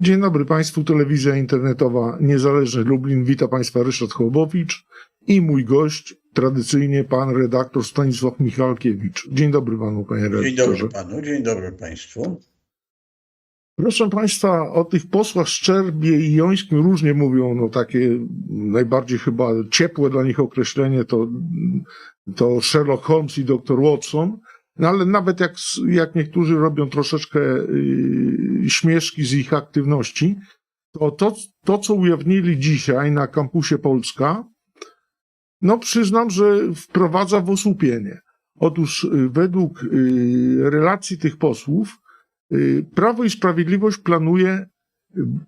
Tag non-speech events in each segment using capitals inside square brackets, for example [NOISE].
Dzień dobry Państwu, telewizja internetowa Niezależny Lublin. Witam Państwa Ryszard Hołbowicz i mój gość, tradycyjnie pan redaktor Stanisław Michalkiewicz. Dzień dobry Panu, Panie redaktorze. Dzień dobry panu, dzień dobry państwu. Proszę Państwa, o tych posłach Szczerbie i Jońskim różnie mówią, no takie najbardziej chyba ciepłe dla nich określenie to, to Sherlock Holmes i dr Watson. No ale nawet jak, jak niektórzy robią troszeczkę yy, śmieszki z ich aktywności, to, to to, co ujawnili dzisiaj na kampusie Polska, no przyznam, że wprowadza w osłupienie. Otóż yy, według yy, relacji tych posłów, yy, Prawo i Sprawiedliwość planuje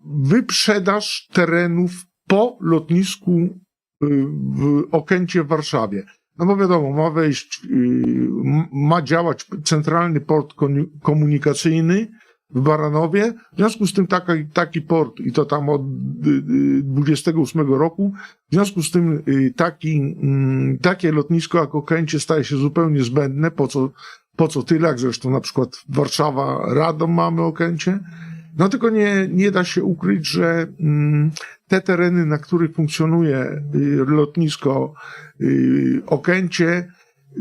wyprzedaż terenów po lotnisku yy, w Okęcie w Warszawie. No bo wiadomo, ma wejść, m- ma działać centralny port komunikacyjny w Baranowie. W związku z tym taki, taki port, i to tam od y, y, 28 roku, w związku z tym y, taki, mm, takie lotnisko jak Okęcie staje się zupełnie zbędne. Po co, po co tyle, jak zresztą na przykład Warszawa, Radom mamy Okęcie. No tylko nie, nie da się ukryć, że mm, te tereny, na których funkcjonuje y, lotnisko y, Okęcie,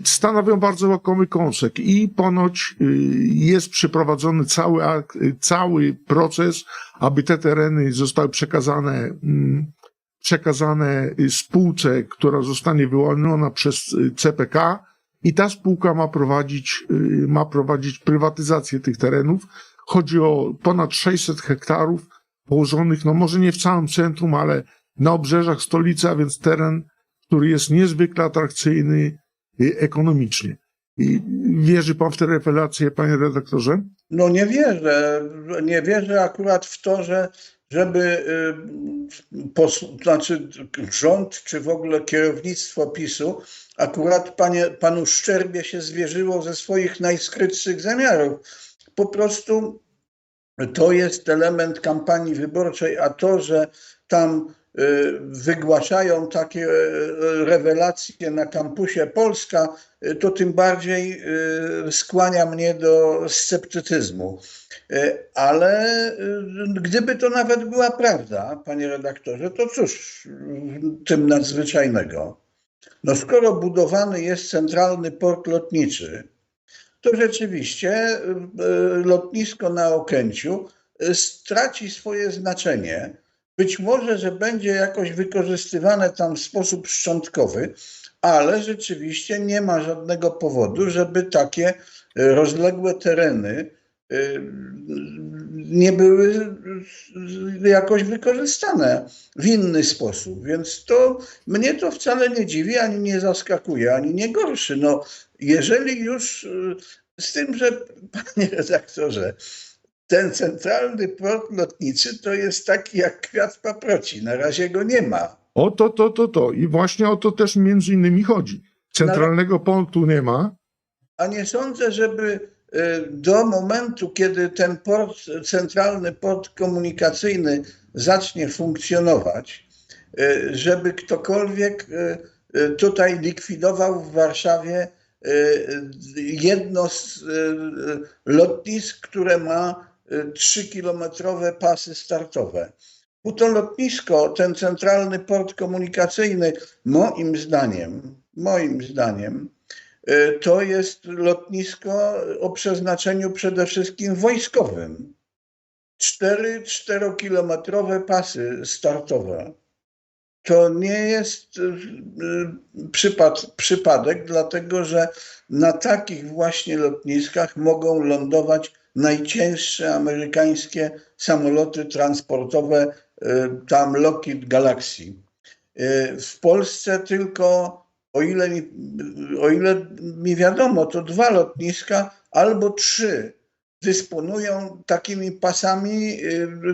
stanowią bardzo łakomy kąsek i ponoć y, jest przeprowadzony cały, akt, cały proces, aby te tereny zostały przekazane, mm, przekazane spółce, która zostanie wyłoniona przez CPK i ta spółka ma prowadzić, ma prowadzić prywatyzację tych terenów. Chodzi o ponad 600 hektarów położonych, no może nie w całym centrum, ale na obrzeżach stolicy, a więc teren, który jest niezwykle atrakcyjny y, ekonomicznie. I wierzy pan w te rewelacje, panie redaktorze? No nie wierzę, nie wierzę akurat w to, że żeby y, znaczy rząd, czy w ogóle kierownictwo PiSu akurat panie, panu Szczerbie się zwierzyło ze swoich najskrytszych zamiarów. Po prostu to jest element kampanii wyborczej, a to, że tam y, wygłaszają takie y, rewelacje na kampusie Polska, y, to tym bardziej skłania mnie do sceptycyzmu. Ale gdyby to nawet była prawda, panie redaktorze, to cóż tym nadzwyczajnego? No skoro budowany jest centralny port lotniczy, to rzeczywiście y, lotnisko na Okęciu y, straci swoje znaczenie. Być może, że będzie jakoś wykorzystywane tam w sposób szczątkowy, ale rzeczywiście nie ma żadnego powodu, żeby takie y, rozległe tereny nie były y, jakoś wykorzystane w inny sposób. Więc to mnie to wcale nie dziwi, ani nie zaskakuje, ani nie gorszy. No, jeżeli już y, z tym, że [LAUGHS] panie redaktorze, ten centralny port lotniczy to jest taki jak kwiat paproci. Na razie go nie ma. O to, to, to, to. I właśnie o to też między innymi chodzi. Centralnego portu nie ma. A nie sądzę, żeby y, do momentu, kiedy ten port, centralny port komunikacyjny zacznie funkcjonować, y, żeby ktokolwiek y, y, tutaj likwidował w Warszawie y, jedno z y, lotnisk, które ma 3-kilometrowe pasy startowe. Bo to lotnisko, ten centralny port komunikacyjny, moim zdaniem, moim zdaniem, y, to jest lotnisko o przeznaczeniu przede wszystkim wojskowym. Cztery czterokilometrowe pasy startowe. To nie jest y, y, przypad, przypadek, dlatego że na takich właśnie lotniskach mogą lądować najcięższe amerykańskie samoloty transportowe, y, tam Lockheed Galaxy. Y, W Polsce tylko, o ile mi, o ile mi wiadomo, to dwa lotniska albo trzy dysponują takimi pasami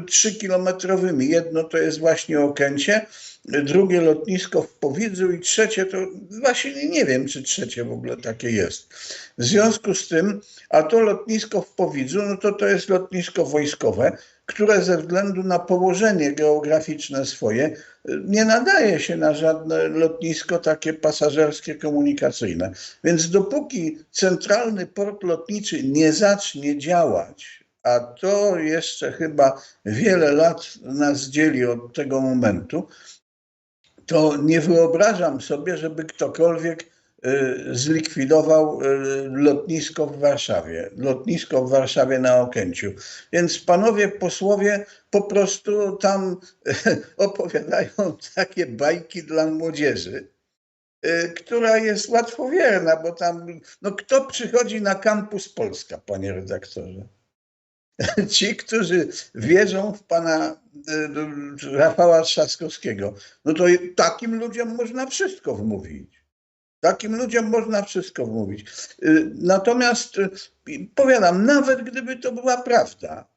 trzykilometrowymi. Jedno to jest właśnie Okęcie, drugie lotnisko w Powidzu i trzecie to właśnie nie wiem, czy trzecie w ogóle takie jest. W związku z tym, a to lotnisko w Powidzu, no to to jest lotnisko wojskowe, które ze względu na położenie geograficzne swoje y, nie nadaje się na żadne lotnisko takie pasażerskie, komunikacyjne. Więc dopóki centralny port lotniczy nie zacznie działać, a to jeszcze chyba wiele lat nas dzieli od tego momentu, to nie wyobrażam sobie, żeby ktokolwiek zlikwidował y, lotnisko w Warszawie, lotnisko w Warszawie na Okęciu. Więc panowie posłowie po prostu tam [LAUGHS] opowiadają takie bajki dla młodzieży, y, która jest łatwowierna, bo tam, no kto przychodzi na kampus Polska, panie redaktorze? [LAUGHS] Ci, którzy wierzą w pana y, Rafała Trzaskowskiego, no to takim ludziom można wszystko wmówić. Takim ludziom można wszystko wmówić. Y, Natomiast y, powiadam, nawet gdyby to była prawda,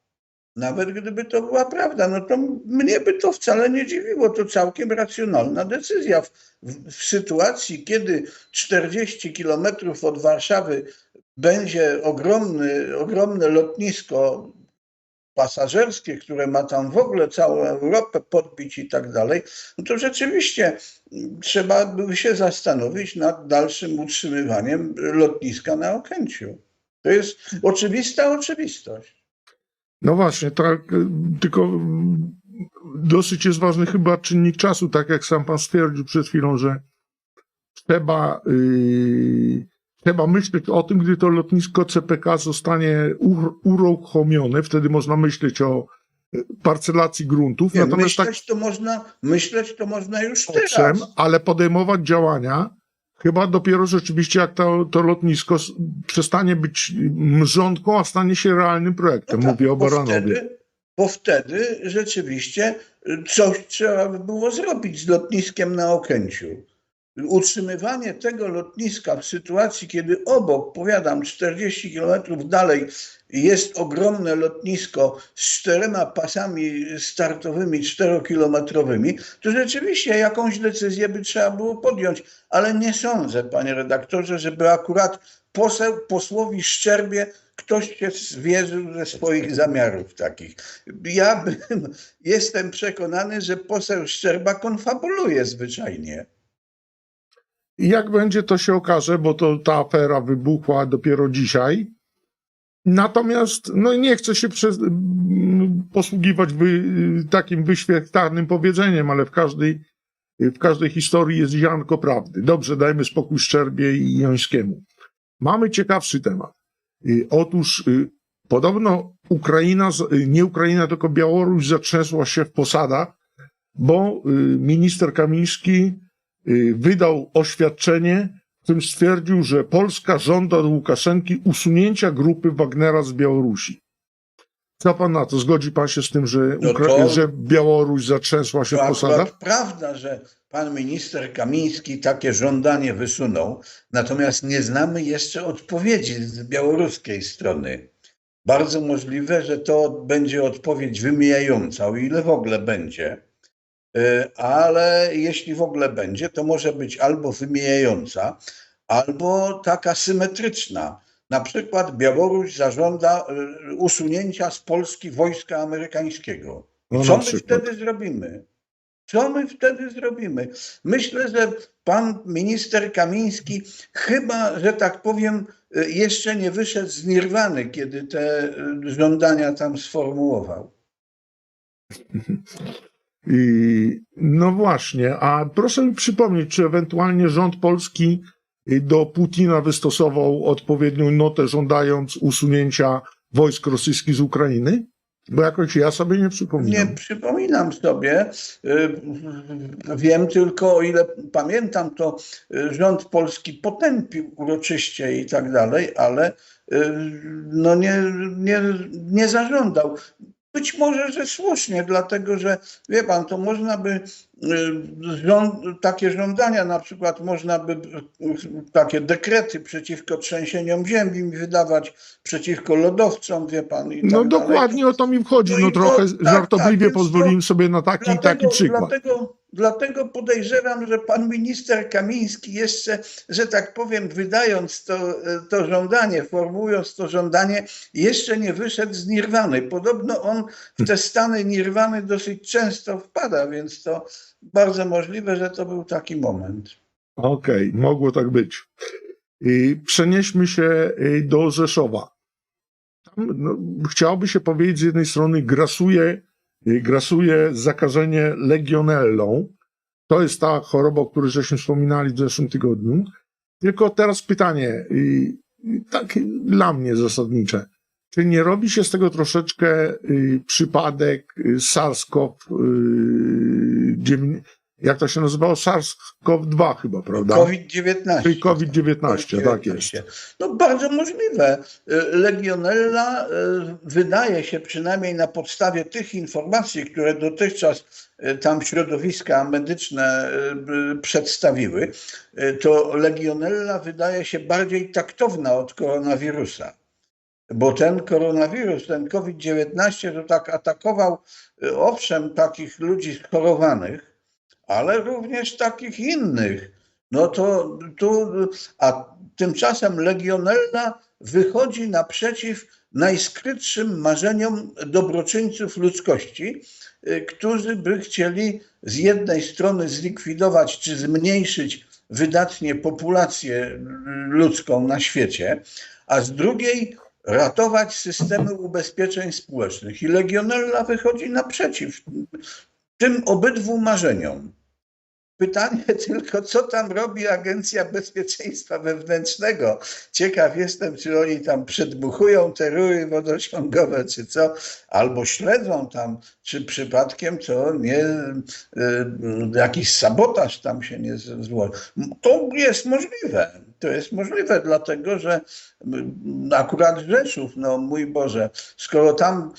nawet gdyby to była prawda, no to mnie by to wcale nie dziwiło. To całkiem racjonalna decyzja. W, w, w sytuacji, kiedy 40 kilometrów od Warszawy będzie ogromny, ogromne lotnisko pasażerskie, które ma tam w ogóle całą Europę podbić i tak dalej, no to rzeczywiście trzeba by się zastanowić nad dalszym utrzymywaniem lotniska na Okęciu. To jest oczywista oczywistość. No właśnie, tak, tylko mm, dosyć jest ważny chyba czynnik czasu, tak jak sam pan stwierdził przed chwilą, że trzeba, yy, trzeba myśleć o tym, gdy to lotnisko CPK zostanie ur- uruchomione, wtedy można myśleć o y, parcelacji gruntów, Nie, natomiast tak myśleć, to można, myśleć to można już owszem, teraz. ale podejmować działania chyba dopiero rzeczywiście jak to, to lotnisko przestanie być mrzonką, a stanie się realnym projektem. No tak, Mówię o bo Baranowie. Wtedy, bo wtedy rzeczywiście y, coś trzeba by było zrobić z lotniskiem na Okęciu. Utrzymywanie tego lotniska w sytuacji, kiedy obok, powiadam, 40 kilometrów dalej jest ogromne lotnisko z czterema pasami startowymi, czterokilometrowymi, to rzeczywiście jakąś decyzję by trzeba było podjąć. Ale nie sądzę, panie redaktorze, żeby akurat poseł, posłowi Szczerbie ktoś się zwierzył ze swoich zamiarów takich. Ja bym, jestem przekonany, że poseł Szczerba konfabuluje zwyczajnie. Jak będzie, to się okaże, bo to ta afera wybuchła dopiero dzisiaj. Natomiast no, nie chcę się przez, posługiwać wy, takim wyświetlanym powiedzeniem, ale w każdej, w każdej historii jest ziarnko prawdy. Dobrze, dajmy spokój Szczerbie i Jońskiemu. Mamy ciekawszy temat. Y, Otóż y, podobno Ukraina, y, nie Ukraina, tylko Białoruś zatrzęsła się w posadach, bo y, minister Kamiński y, wydał oświadczenie, w którym stwierdził, że Polska żąda od Łukaszenki usunięcia grupy Wagnera z Białorusi. Co pan na to? Zgodzi pan się z tym, że, No Ukra- to- że Białoruś zatrzęsła się To w posadach? prawda, że pan minister Kamiński takie żądanie wysunął, natomiast nie znamy jeszcze odpowiedzi z białoruskiej strony. Bardzo możliwe, że to będzie odpowiedź wymijająca, o ile w ogóle będzie. Y, Ale jeśli w ogóle będzie, to może być albo wymijająca, albo taka symetryczna. Na przykład Białoruś zażąda y, usunięcia z Polski wojska amerykańskiego. No, Co my przykład. wtedy zrobimy? Co my wtedy zrobimy? Myślę, że pan minister Kamiński chyba, że tak powiem, y, jeszcze nie wyszedł z nirwany, kiedy te żądania tam sformułował. [LAUGHS] I, no właśnie, a proszę mi przypomnieć, czy ewentualnie rząd polski do Putina wystosował odpowiednią notę żądając usunięcia wojsk rosyjskich z Ukrainy? Bo jakoś ja sobie nie przypominam. Nie przypominam sobie. y, Wiem tylko, o ile pamiętam, to rząd polski potępił uroczyście i tak dalej, ale y, no nie, nie, nie zażądał. Być może, że słusznie, dlatego że wie pan, to można by y, takie żądania, na przykład można by y, takie dekrety przeciwko trzęsieniom ziemi wydawać, przeciwko lodowcom, wie pan. I No tak dalej. dokładnie o to mi wchodzi. No No i to- trochę tak, żartobliwie tak, to- pozwoliłem sobie na taki i taki przykład. Dlatego, dlatego podejrzewam, że pan minister Kamiński jeszcze, że tak powiem, wydając to, to żądanie, formułując to żądanie, jeszcze nie wyszedł z nirwany. Podobno on w te stany nirwany dosyć często wpada, więc to bardzo możliwe, że to był taki moment. Okej, mogło tak być. Przenieśmy się y, do Rzeszowa. Tam no, chciałoby się powiedzieć, z jednej strony grasuje, grasuje zakażenie legionellą. To jest ta choroba, o której żeśmy wspominali w zeszłym tygodniu. Tylko teraz pytanie, y, y, tak dla mnie zasadnicze. Czy nie robi się z tego troszeczkę y, przypadek y, SARS-CoV, y, dziewię- jak to się nazywało? SARS-CoV-2 chyba, prawda? COVID-19. Czyli COVID-19, tak jest. No bardzo możliwe. Y, Legionella y, wydaje się, przynajmniej na podstawie tych informacji, które dotychczas y, tam środowiska medyczne przedstawiły, to legionella wydaje się bardziej taktowna od koronawirusa. Bo ten koronawirus, ten COVID-19 to tak atakował, owszem, takich ludzi schorowanych, ale również takich innych. No to tu, a tymczasem legionella wychodzi naprzeciw najskrytszym marzeniom dobroczyńców ludzkości, y, którzy by chcieli z jednej strony zlikwidować czy zmniejszyć wydatnie populację ludzką na świecie, a z drugiej ratować systemy ubezpieczeń społecznych. I legionella wychodzi naprzeciw tym obydwu marzeniom. Pytanie [LAUGHS] tylko, co tam robi Agencja Bezpieczeństwa Wewnętrznego. Ciekaw jestem, czy oni tam przedmuchują te rury wodociągowe, czy co, albo śledzą tam, czy przypadkiem to nie, y, jakiś sabotaż tam się nie złoży. To jest możliwe. To jest możliwe, dlatego że y, akurat Rzeszów, no mój Boże, skoro tam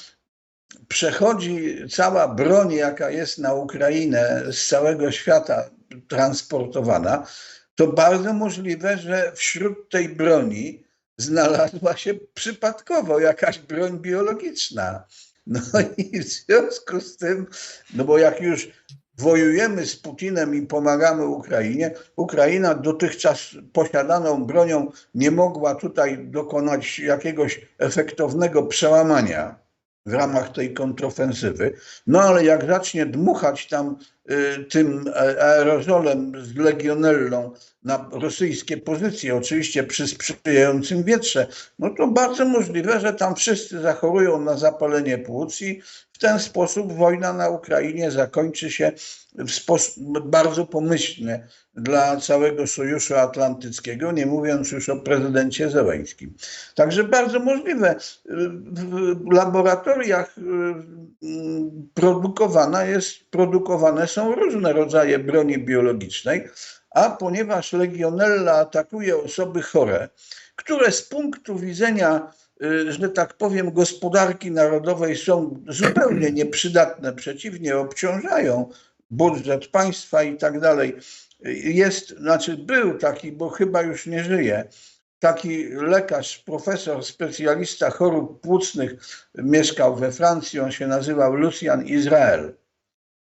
przechodzi cała broń, jaka jest na Ukrainę z całego świata transportowana, to bardzo możliwe, że wśród tej broni znalazła się przypadkowo jakaś broń biologiczna. No [LAUGHS] i w związku z tym, no bo jak już wojujemy z Putinem i pomagamy Ukrainie, Ukraina dotychczas posiadaną bronią nie mogła tutaj dokonać jakiegoś efektownego przełamania w ramach tej kontrofensywy. No ale jak zacznie dmuchać tam y, tym a- aerozolem z legionellą na rosyjskie pozycje, oczywiście przy sprzyjającym wietrze, no to bardzo możliwe, że tam wszyscy zachorują na zapalenie płuc i w ten sposób wojna na Ukrainie zakończy się w sposób bardzo pomyślny dla całego Sojuszu Atlantyckiego, nie mówiąc już o prezydencie Zełeńskim. Także bardzo możliwe. W laboratoriach y, produkowana jest, produkowane są różne rodzaje broni biologicznej, a ponieważ legionella atakuje osoby chore, które z punktu widzenia, y, że tak powiem, gospodarki narodowej są zupełnie nieprzydatne, przeciwnie, obciążają budżet państwa i tak dalej. Jest, znaczy był taki, bo chyba już nie żyje, taki lekarz, profesor, specjalista chorób płucnych, mieszkał we Francji, on się nazywał Lucian Izrael,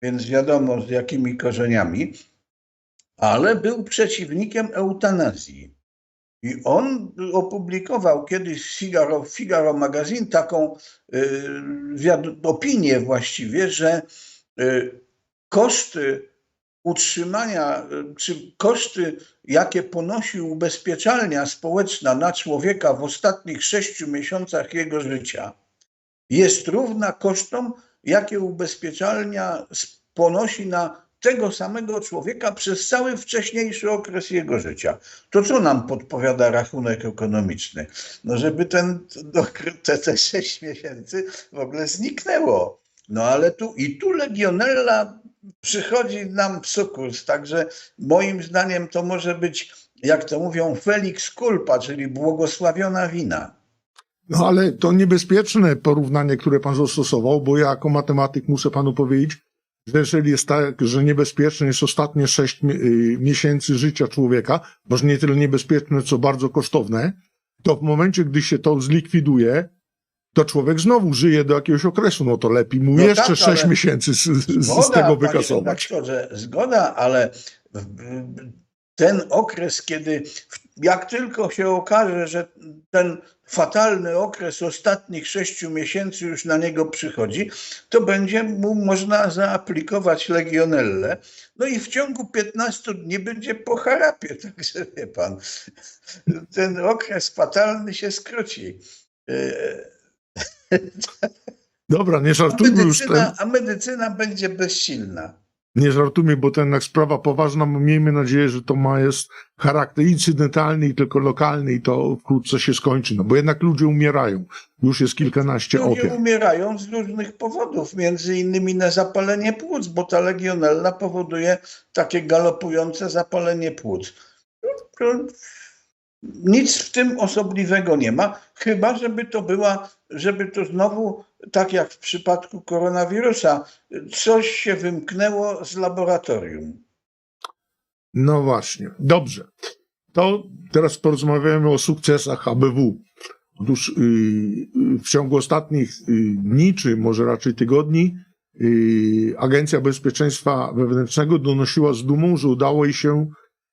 więc wiadomo z jakimi korzeniami, ale był przeciwnikiem eutanazji. I on opublikował kiedyś Figaro, Figaro Magazine taką y, opinię właściwie, że y, koszty utrzymania, y, czy koszty, jakie ponosi ubezpieczalnia społeczna na człowieka w ostatnich sześciu miesiącach jego życia, jest równa kosztom, jakie ubezpieczalnia ponosi na tego samego człowieka przez cały wcześniejszy okres jego życia. To co nam podpowiada rachunek ekonomiczny? No żeby ten, te, te sześć miesięcy w ogóle zniknęło. No ale tu i tu legionella przychodzi nam w sukurs, także moim zdaniem to może być, jak to mówią, felix culpa, czyli błogosławiona wina. No ale to niebezpieczne porównanie, które pan zastosował, bo ja jako matematyk muszę panu powiedzieć, że jeżeli jest tak, że niebezpieczne jest ostatnie sześć y, miesięcy życia człowieka, może nie tyle niebezpieczne, co bardzo kosztowne, to w momencie, gdy się to zlikwiduje, to człowiek znowu żyje do jakiegoś okresu, no to lepiej mu No jeszcze tak, sześć miesięcy z, z, z Zgoda, tego panie wykasować. redaktorze, Zgoda, ale ten okres, kiedy jak tylko się okaże, że ten fatalny okres ostatnich sześciu miesięcy już na niego przychodzi, to będzie mu można zaaplikować legionellę. No i w ciągu 15 dni będzie po harapie, [LAUGHS] także wie pan, ten okres fatalny się skróci. E, Dobra, nie żartujmy już ten, a medycyna będzie bezsilna. Nie żartujmy, bo to jednak sprawa poważna. Miejmy nadzieję, że to ma jest charakter incydentalny i tylko lokalny i to wkrótce się skończy, no bo jednak ludzie umierają. Już jest kilkanaście Ludzie ofiar. umierają z różnych powodów, między innymi na zapalenie płuc, bo ta legionella powoduje takie galopujące zapalenie płuc. Nic w tym osobliwego nie ma, chyba żeby to była, żeby to znowu, tak jak w przypadku koronawirusa, coś się wymknęło z laboratorium. No właśnie. Dobrze. To teraz porozmawiamy o sukcesach ABW. Otóż yy, yy, w ciągu ostatnich yy, dni, czy może raczej tygodni, Agencja Bezpieczeństwa Wewnętrznego donosiła z dumą, że udało jej się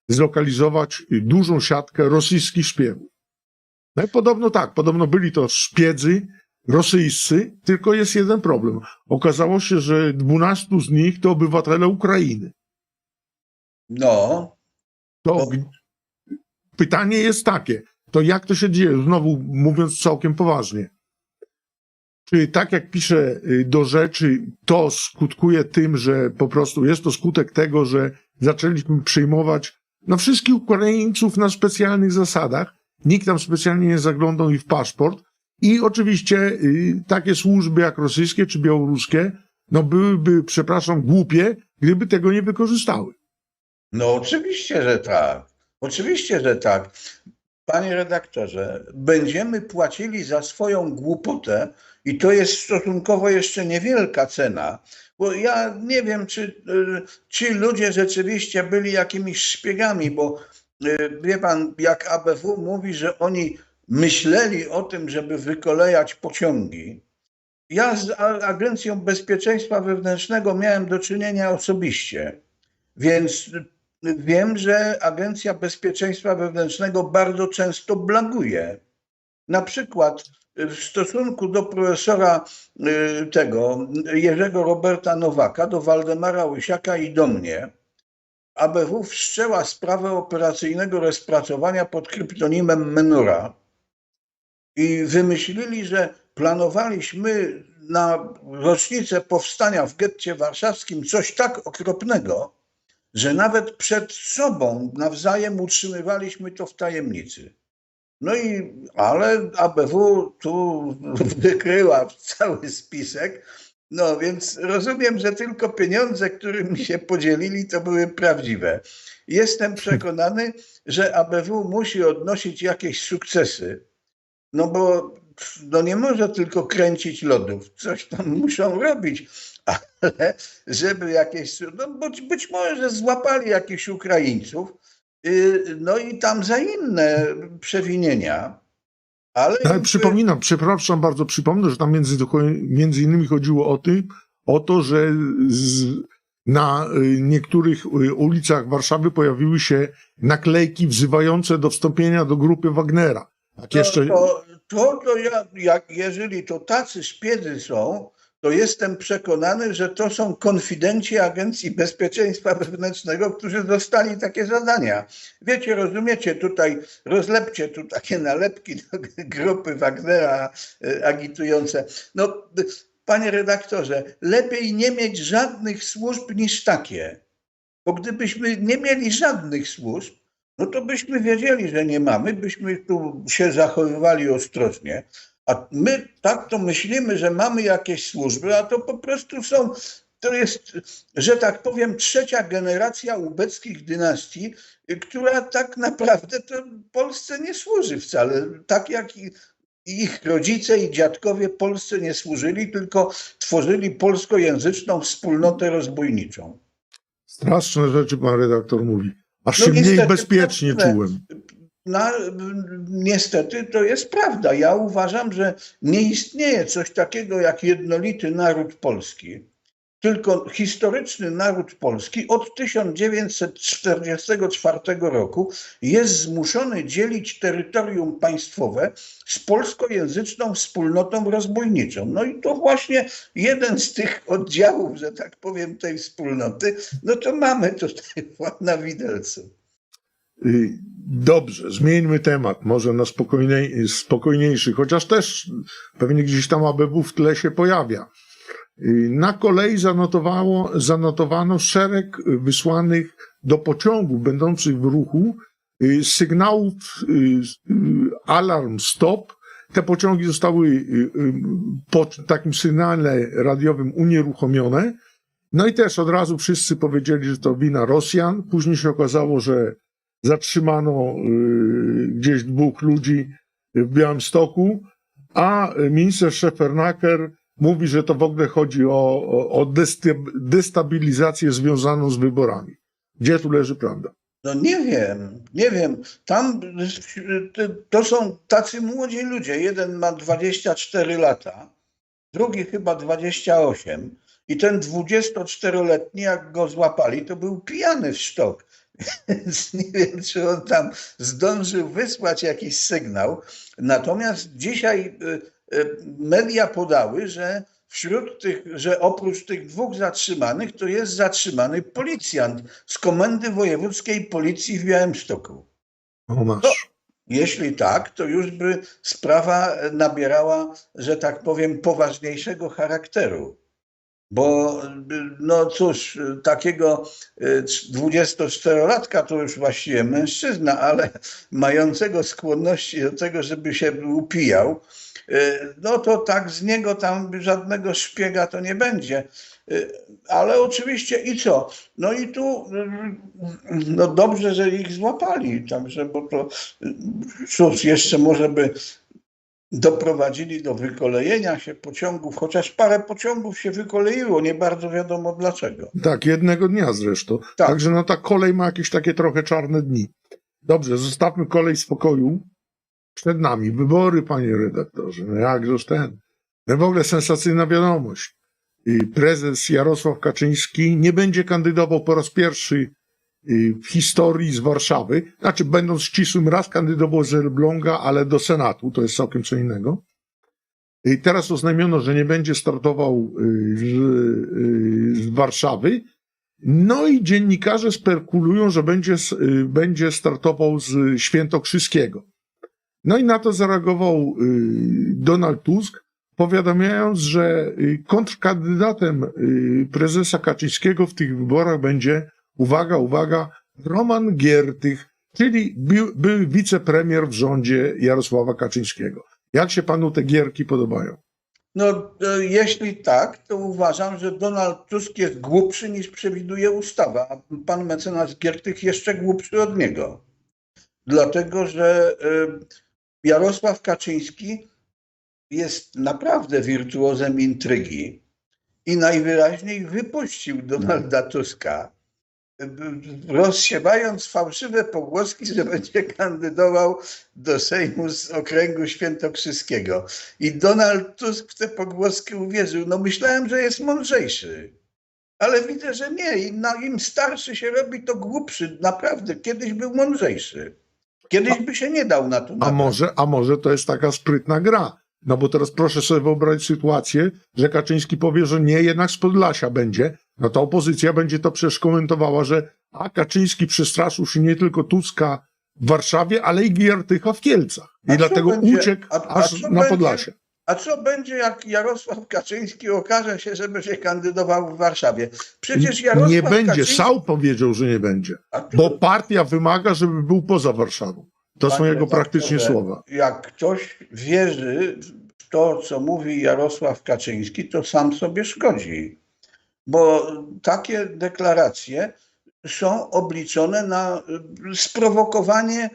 zlokalizować dużą siatkę rosyjskich szpiegów. No i podobno tak, podobno byli to szpiedzy rosyjscy, tylko jest jeden problem. Okazało się, że 12 z nich to obywatele Ukrainy. No, To pytanie jest takie, to jak to się dzieje? Znowu mówiąc całkiem poważnie. Czy tak jak pisze y, do rzeczy, to skutkuje tym, że po prostu jest to skutek tego, że zaczęliśmy przyjmować no, wszystkich Ukraińców na specjalnych zasadach. Nikt tam specjalnie nie zaglądał i w paszport. I oczywiście y, takie służby jak rosyjskie czy białoruskie, no byłyby, przepraszam, głupie, gdyby tego nie wykorzystały. No oczywiście, że tak. Oczywiście, że tak. Panie redaktorze, będziemy płacili za swoją głupotę i to jest stosunkowo jeszcze niewielka cena, bo ja nie wiem, czy y, ci ludzie rzeczywiście byli jakimiś szpiegami, bo y, wie pan, jak ABW mówi, że oni myśleli o tym, żeby wykolejać pociągi. Ja z Agencją Bezpieczeństwa Wewnętrznego miałem do czynienia osobiście, więc wiem, że Agencja Bezpieczeństwa Wewnętrznego bardzo często blaguje. Na przykład y, w stosunku do profesora y, tego Jerzego Roberta Nowaka, do Waldemara Łysiaka i do mnie, ABW wszczęła sprawę operacyjnego rozpracowania pod kryptonimem Menora i wymyślili, że planowaliśmy na rocznicę powstania w getcie warszawskim coś tak okropnego, że nawet przed sobą nawzajem utrzymywaliśmy to w tajemnicy. No i, ale ABW tu [LAUGHS] wykryła cały spisek, no więc rozumiem, że tylko pieniądze, którymi się podzielili, to były prawdziwe. Jestem przekonany, że ABW musi odnosić jakieś sukcesy, no bo no nie może tylko kręcić lodów, coś tam [LAUGHS] muszą robić, ale żeby jakieś, no być, być może złapali jakichś Ukraińców, yy, no i tam za inne przewinienia, ale... Ale przypominam, przepraszam bardzo, przypomnę, że tam między, między innymi chodziło o, tym, o to, że z, na y, niektórych y, ulicach Warszawy pojawiły się naklejki wzywające do wstąpienia do grupy Wagnera. Tak To, jeszcze, to, to, to ja, jak, jeżeli to tacy szpiedzy są, to jestem przekonany, że to są konfidenci Agencji Bezpieczeństwa Wewnętrznego, którzy dostali takie zadania. Wiecie, rozumiecie, tutaj rozlepcie tu takie nalepki do [LAUGHS] grupy Wagnera e, agitujące. No, panie redaktorze, lepiej nie mieć żadnych służb niż takie. Bo gdybyśmy nie mieli żadnych służb, no to byśmy wiedzieli, że nie mamy, byśmy tu się zachowywali ostrożnie. A my tak to myślimy, że mamy jakieś służby, a to po prostu są, to jest, że tak powiem, trzecia generacja ubeckich dynastii, która tak naprawdę to Polsce nie służy wcale. Tak jak i ich rodzice i dziadkowie Polsce nie służyli, tylko tworzyli polskojęzyczną wspólnotę rozbójniczą. straszne rzeczy pan redaktor mówi. Aż No się mniej bezpiecznie prawda. czułem. No, niestety to jest prawda. Ja uważam, że nie istnieje coś takiego jak jednolity naród polski, tylko historyczny naród polski od 1944 roku jest zmuszony dzielić terytorium państwowe z polskojęzyczną wspólnotą rozbójniczą. No i to właśnie jeden z tych oddziałów, że tak powiem, tej wspólnoty, no to mamy tutaj [LAUGHS] na widelcu. Y, Dobrze, zmieńmy temat, może na spokojniej, spokojniejszy, chociaż też pewnie gdzieś tam ABW w tle się pojawia. Y, Na kolei zanotowało, zanotowano szereg wysłanych do pociągów będących w ruchu y, sygnałów y, alarm stop. Te pociągi zostały po takim sygnale radiowym unieruchomione. No i też od razu wszyscy powiedzieli, że to wina Rosjan. Później się okazało, że zatrzymano gdzieś dwóch ludzi w Białymstoku, a minister Szefernaker mówi, że to w ogóle chodzi o, o, o destabilizację związaną z wyborami. Gdzie tu leży prawda? No nie wiem, nie wiem. Tam to są tacy młodzi ludzie. Jeden ma 24 lata, drugi chyba 28. I ten 24-letni, jak go złapali, to był pijany w sztok. [LAUGHS] Więc nie wiem, czy on tam zdążył wysłać jakiś sygnał. Natomiast dzisiaj y, media podały, że wśród tych, że oprócz tych dwóch zatrzymanych, to jest zatrzymany policjant z Komendy Wojewódzkiej Policji w Białymstoku. O masz. Jeśli tak, to już by sprawa nabierała, że tak powiem, poważniejszego charakteru. Bo, no cóż, takiego y, 24-latka to już właściwie mężczyzna, ale mającego skłonności do tego, żeby się upijał, y, no to tak z niego tam żadnego szpiega to nie będzie. Y, Ale oczywiście i co? No i tu y, no dobrze, że ich złapali, także, bo to y, cóż, jeszcze może by doprowadzili do wykolejenia się pociągów, chociaż parę pociągów się wykoleiło, nie bardzo wiadomo dlaczego. Tak, jednego dnia zresztą. Tak. Także no ta kolej ma jakieś takie trochę czarne dni. Dobrze, zostawmy kolej w spokoju. Przed nami wybory, panie redaktorze. No jakżeż ten. No w ogóle sensacyjna wiadomość. Y, Prezes Jarosław Kaczyński nie będzie kandydował po raz pierwszy y, w historii z Warszawy. Znaczy, będąc ścisłym, raz kandydował z Elbląga, ale do Senatu, to jest całkiem co innego. I teraz oznajmiono, że nie będzie startował y, z, y, z Warszawy. No i dziennikarze spekulują, że będzie, będzie startował z Świętokrzyskiego. No i na to zareagował y, Donald Tusk, powiadamiając, że y, kontrkandydatem y, prezesa Kaczyńskiego w tych wyborach będzie, uwaga, uwaga, Roman Giertych, czyli był, wicepremier w rządzie Jarosława Kaczyńskiego. Jak się panu te gierki podobają? No, e, jeśli tak, to uważam, że Donald Tusk jest głupszy niż przewiduje ustawa, a pan mecenas Giertych jeszcze głupszy od niego. Dlatego, że e, Jarosław Kaczyński jest naprawdę wirtuozem intrygi i najwyraźniej wypuścił Donalda Tuska, rozsiewając fałszywe pogłoski, że będzie kandydował do Sejmu z okręgu świętokrzyskiego. I Donald Tusk w te pogłoski uwierzył. No myślałem, że jest mądrzejszy. Ale widzę, że nie. No, Im starszy się robi, to głupszy. Naprawdę, kiedyś był mądrzejszy. Kiedyś by się nie dał na to A może, a może to jest taka sprytna gra? No bo teraz proszę sobie wyobrazić sytuację, że Kaczyński powie, że nie, jednak z Podlasia będzie. No to opozycja będzie to przecież komentowała, że a Kaczyński przestraszył się nie tylko Tuska w Warszawie, ale i Giertycha w Kielcach. I A dlatego będzie- uciekł a- a aż co na Podlasie. A co będzie, jak Jarosław Kaczyński okaże się, że będzie kandydował w Warszawie? Przecież Jarosław Nie będzie. Kaczyński... Sał powiedział, że nie będzie. Tu- Bo partia wymaga, żeby był poza Warszawą. To są Panie jego praktycznie słowa. Jak ktoś wierzy w to, co mówi Jarosław Kaczyński, to sam sobie szkodzi. Bo takie deklaracje są obliczone na sprowokowanie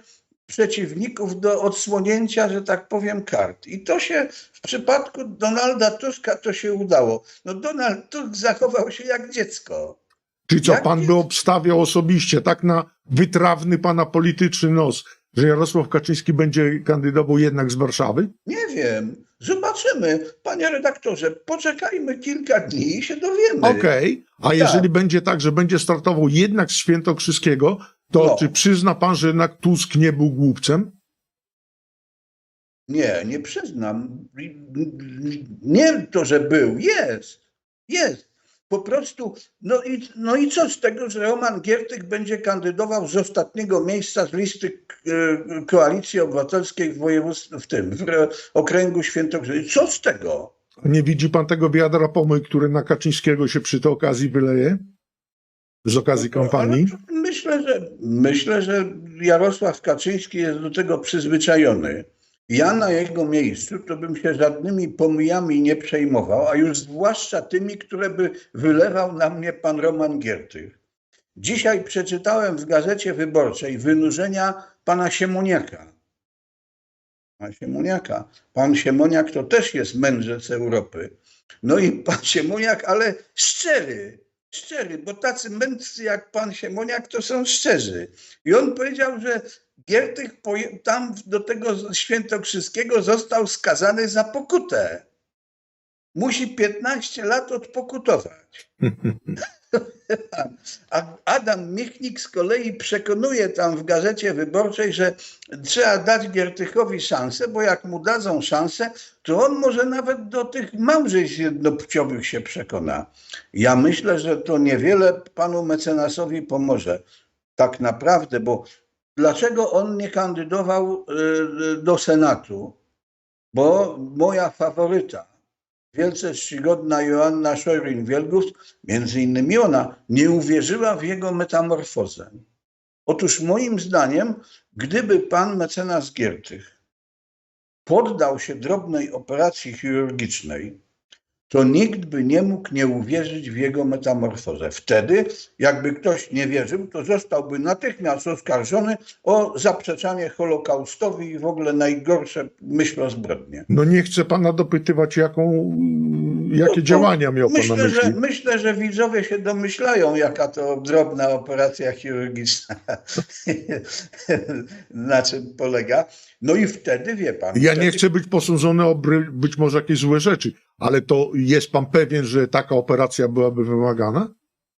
przeciwników do odsłonięcia, że tak powiem, kart. I to się w przypadku Donalda Tuska to się udało. No Donald Tusk zachował się jak dziecko. Czyli co, Jak pan jest- by obstawiał osobiście, tak na wytrawny pana polityczny nos, że Jarosław Kaczyński będzie kandydował jednak z Warszawy? Nie wiem. Zobaczymy. Panie redaktorze, poczekajmy kilka dni i się dowiemy. Okej, a jeżeli będzie tak, że będzie startował jednak z Świętokrzyskiego, to No. czy przyzna pan, że jednak Tusk nie był głupcem? Nie, nie przyznam. Nie to, że był. Jest. Jest. po prostu, no i, no i co z tego, że Roman Giertych będzie kandydował z ostatniego miejsca z listy e, Koalicji Obywatelskiej w województwie, w tym, w okręgu świętokrzyskim. Co z tego? Nie widzi pan tego wiadra pomyj, który na Kaczyńskiego się przy tej okazji wyleje? Z okazji kampanii? Ale myślę, że, myślę, że Jarosław Kaczyński jest do tego przyzwyczajony. Ja na jego miejscu to bym się żadnymi pomijami nie przejmował, a już zwłaszcza tymi, które by wylewał na mnie pan Roman Giertych. Dzisiaj przeczytałem w Gazecie Wyborczej wynurzenia pana Siemoniaka. Pana Siemoniaka. Pan Siemoniak to też jest mędrzec Europy. No i pan Siemoniak, ale szczery, szczery, bo tacy mędrcy jak pan Siemoniak to są szczerzy. I on powiedział, że Giertych tam do tego świętokrzyskiego został skazany za pokutę. Musi 15 lat odpokutować. [LAUGHS] A Adam Michnik z kolei przekonuje tam w Gazecie Wyborczej, że trzeba dać Giertychowi szansę, bo jak mu dadzą szansę, to on może nawet do tych małżeństw jednopłciowych się przekona. Ja myślę, że to niewiele panu mecenasowi pomoże. Tak naprawdę, bo dlaczego on nie kandydował y, do Senatu? Bo moja faworyta, wielce czcigodna Joanna Szojrin-Wielgus, między innymi ona, nie uwierzyła w jego metamorfozę. Otóż moim zdaniem, gdyby pan mecenas Giertych poddał się drobnej operacji chirurgicznej, to nikt by nie mógł nie uwierzyć w jego metamorfozę. Wtedy, jakby ktoś nie wierzył, to zostałby natychmiast oskarżony o zaprzeczanie Holokaustowi i w ogóle najgorsze myśl o zbrodnie. No nie chcę pana dopytywać, jaką, jakie No to działania miał pan na Myślę że, myśli. myślę, że widzowie się domyślają, jaka to drobna operacja chirurgiczna, [LAUGHS] na czym polega. No i wtedy wie pan. Ja wtedy, nie chcę być posądzony o być może jakieś złe rzeczy, ale to jest pan pewien, że taka operacja byłaby wymagana?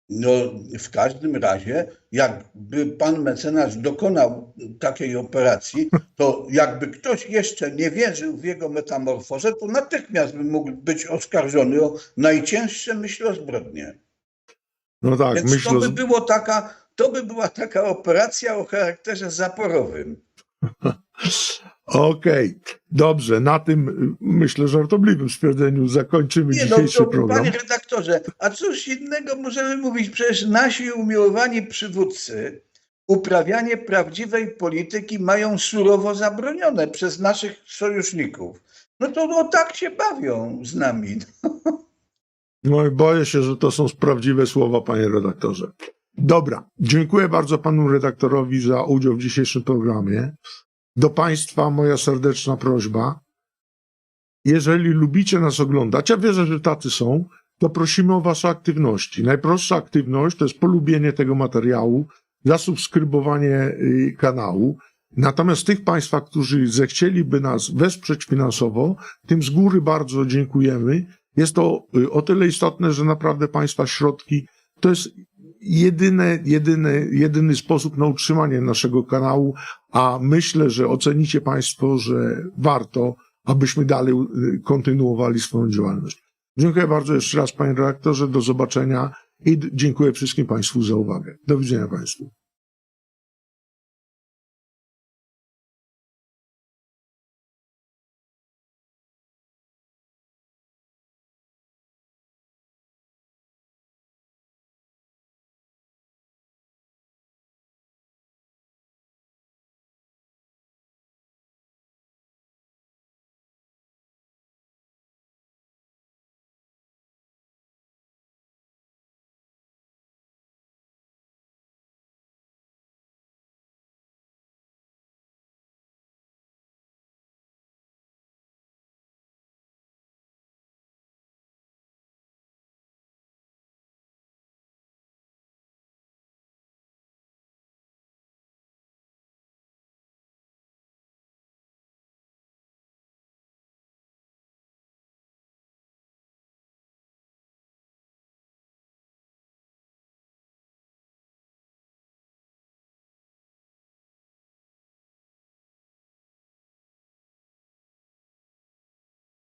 No, w każdym razie, jakby pan mecenas dokonał takiej operacji, to jakby ktoś jeszcze nie wierzył w jego metamorfozę, to natychmiast by mógł być oskarżony o najcięższe myśl o zbrodnie. No tak, Więc myślę. to by było taka, to by była taka operacja o charakterze zaporowym. [LAUGHS] Okej, dobrze, na tym y, myślę żartobliwym stwierdzeniu zakończymy Nie no, dzisiejszy to, program. panie redaktorze, a cóż innego możemy mówić? Przecież nasi umiłowani przywódcy uprawianie prawdziwej polityki mają surowo zabronione przez naszych sojuszników. No to no, tak się bawią z nami. [LAUGHS] No i boję się, że to są prawdziwe słowa, panie redaktorze. Dobra, dziękuję bardzo panu redaktorowi za udział w dzisiejszym programie. Do państwa moja serdeczna prośba. Jeżeli lubicie nas oglądać, ja wierzę, że tacy są, to prosimy o wasze aktywności. Najprostsza aktywność to jest polubienie tego materiału, zasubskrybowanie y, kanału. Natomiast tych Państwa, którzy zechcieliby nas wesprzeć finansowo, tym z góry bardzo dziękujemy. Jest to y, o tyle istotne, że naprawdę Państwa środki to jest jedyne, jedyny, jedyny sposób na utrzymanie naszego kanału, a myślę, że ocenicie Państwo, że warto, abyśmy dalej y, kontynuowali swoją działalność. Dziękuję bardzo jeszcze raz, Panie Redaktorze, do zobaczenia i dziękuję wszystkim Państwu za uwagę. Do widzenia Państwu.